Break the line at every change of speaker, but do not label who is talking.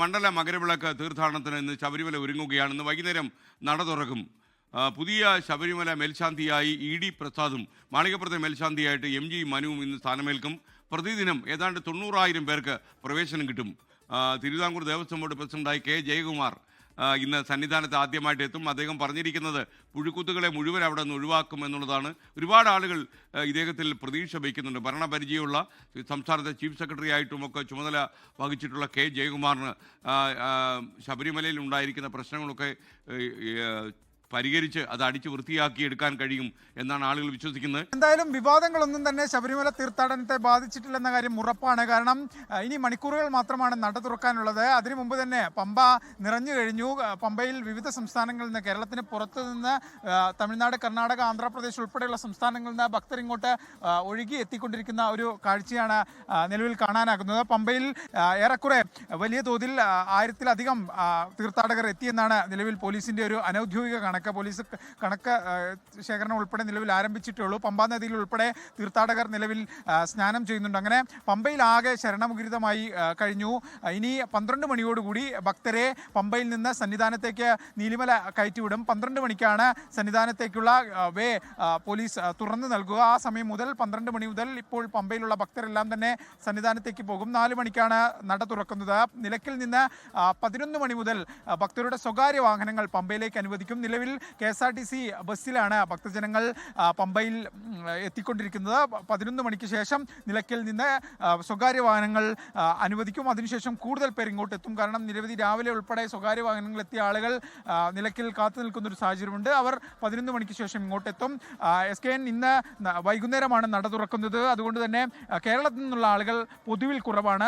മണ്ഡല മകരവിളക്ക് തീർത്ഥാടനത്തിന് ഇന്ന് ശബരിമല ഒരുങ്ങുകയാണ്. ഇന്ന് വൈകുന്നേരം നട തുറക്കും. പുതിയ ശബരിമല മേൽശാന്തിയായി ഇ ഡി പ്രസാദും മാളികപ്പുറത്തെ മേൽശാന്തിയായിട്ട് എം ജി മനുവും ഇന്ന് സ്ഥാനമേൽക്കും. പ്രതിദിനം ഏതാണ്ട് തൊണ്ണൂറായിരം പേർക്ക് പ്രവേശനം കിട്ടും. തിരുവിതാംകൂർ ദേവസ്വം ബോർഡ് പ്രസിഡന്റായി കെ ജയകുമാർ ഇന്ന് സന്നിധാനത്ത് ആദ്യമായിട്ട് എത്തും അദ്ദേഹം പറഞ്ഞിരിക്കുന്നത് പുഴുക്കുത്തുകളെ മുഴുവൻ അവിടെ നിന്ന് ഒഴിവാക്കും എന്നുള്ളതാണ്. ഒരുപാട് ആളുകൾ ഇദ്ദേഹത്തിൽ പ്രതീക്ഷ വയ്ക്കുന്നുണ്ട്. ഭരണപരിചയമുള്ള സംസ്ഥാനത്തെ ചീഫ് സെക്രട്ടറി ആയിട്ടുമൊക്കെ ചുമതല വഹിച്ചിട്ടുള്ള കെ. ജയകുമാറിന് ശബരിമലയിൽ ഉണ്ടായിരിക്കുന്ന പ്രശ്നങ്ങളൊക്കെ പരിഹരിച്ച് അത് അടിച്ചു വൃത്തിയാക്കി എടുക്കാൻ കഴിയും എന്നാണ് ആളുകൾ വിശ്വസിക്കുന്നത്.
എന്തായാലും വിവാദങ്ങളൊന്നും തന്നെ ശബരിമല തീർത്ഥാടനത്തെ ബാധിച്ചിട്ടില്ലെന്ന കാര്യം ഉറപ്പാണ്. കാരണം ഇനി മണിക്കൂറുകൾ മാത്രമാണ് നട തുറക്കാനുള്ളത്. അതിനു മുമ്പ് തന്നെ പമ്പ നിറഞ്ഞു കഴിഞ്ഞു. പമ്പയിൽ വിവിധ സംസ്ഥാനങ്ങളിൽ നിന്ന് കേരളത്തിന് പുറത്തു നിന്ന് തമിഴ്നാട് കർണാടക ആന്ധ്രാപ്രദേശ് ഉൾപ്പെടെയുള്ള സംസ്ഥാനങ്ങളിൽ നിന്ന് ഭക്തർ ഇങ്ങോട്ട് ഒഴുകി എത്തിക്കൊണ്ടിരിക്കുന്ന ഒരു കാഴ്ചയാണ് നിലവിൽ കാണാനാകുന്നത്. പമ്പയിൽ ഏറെക്കുറെ വലിയ തോതിൽ ആയിരത്തിലധികം തീർത്ഥാടകർ എത്തിയെന്നാണ് നിലവിൽ പോലീസിന്റെ ഒരു അനൌദ്യോഗിക കണക്ക്. പോലീസ് കണക്ക കണക്ക് ആ, ശേഖരണം ഉൾപ്പെടെ നിലവിൽ ആരംഭിച്ചിട്ടേ ഉള്ളൂ പമ്പാ നദിയിൽ ഉൾപ്പെടെ തീർത്ഥാടകർ നിലവിൽ സ്നാനം ചെയ്യുന്നുണ്ട്. അങ്ങനെ പമ്പയിൽ ആകെ ശരണമുഖരിതമായി കഴിഞ്ഞു. ഇനി പന്ത്രണ്ട് മണിയോടുകൂടി ഭക്തരെ പമ്പയിൽ നിന്ന് സന്നിധാനത്തേക്ക് നീലിമല കയറ്റിവിടും. പന്ത്രണ്ട് മണിക്കാണ് സന്നിധാനത്തേക്കുള്ള വേ പോലീസ് തുറന്നു നൽകുക. ആ സമയം മുതൽ പന്ത്രണ്ട് മണി മുതൽ ഇപ്പോൾ പമ്പയിലുള്ള ഭക്തരെല്ലാം തന്നെ സന്നിധാനത്തേക്ക് പോകും. നാല് മണിക്കാണ് നട തുറക്കുന്നത്. നിലക്കിൽ നിന്ന് പതിനൊന്ന് മണി മുതൽ ഭക്തരുടെ സ്വകാര്യ വാഹനങ്ങൾ പമ്പയിലേക്ക് അനുവദിക്കും. നിലവിൽ K S R T C ബസ്സിലാണ് ഭക്തജനങ്ങൾ പമ്പയിൽ എത്തിക്കൊണ്ടിരിക്കുന്നത്. പതിനൊന്ന് മണിക്ക് ശേഷം നിലയ്ക്കൽ നിന്ന് സ്വകാര്യ വാഹനങ്ങൾ അനുവദിക്കും. അതിനുശേഷം കൂടുതൽ പേർ ഇങ്ങോട്ട് എത്തും. കാരണം നിരവധി രാവിലെ ഉൾപ്പെടെ സ്വകാര്യ വാഹനങ്ങൾ എത്തിയ ആളുകൾ നിലയ്ക്കൽ കാത്തു നിൽക്കുന്ന ഒരു സാഹചര്യമുണ്ട്. അവർ പതിനൊന്ന് മണിക്ക് ശേഷം ഇങ്ങോട്ട് എത്തും. എസ് കെ എൻ ഇന്ന് വൈകുന്നേരമാണ് നട തുറക്കുന്നത്. അതുകൊണ്ട് തന്നെ കേരളത്തിൽ നിന്നുള്ള ആളുകൾ പൊതുവിൽ കുറവാണ്.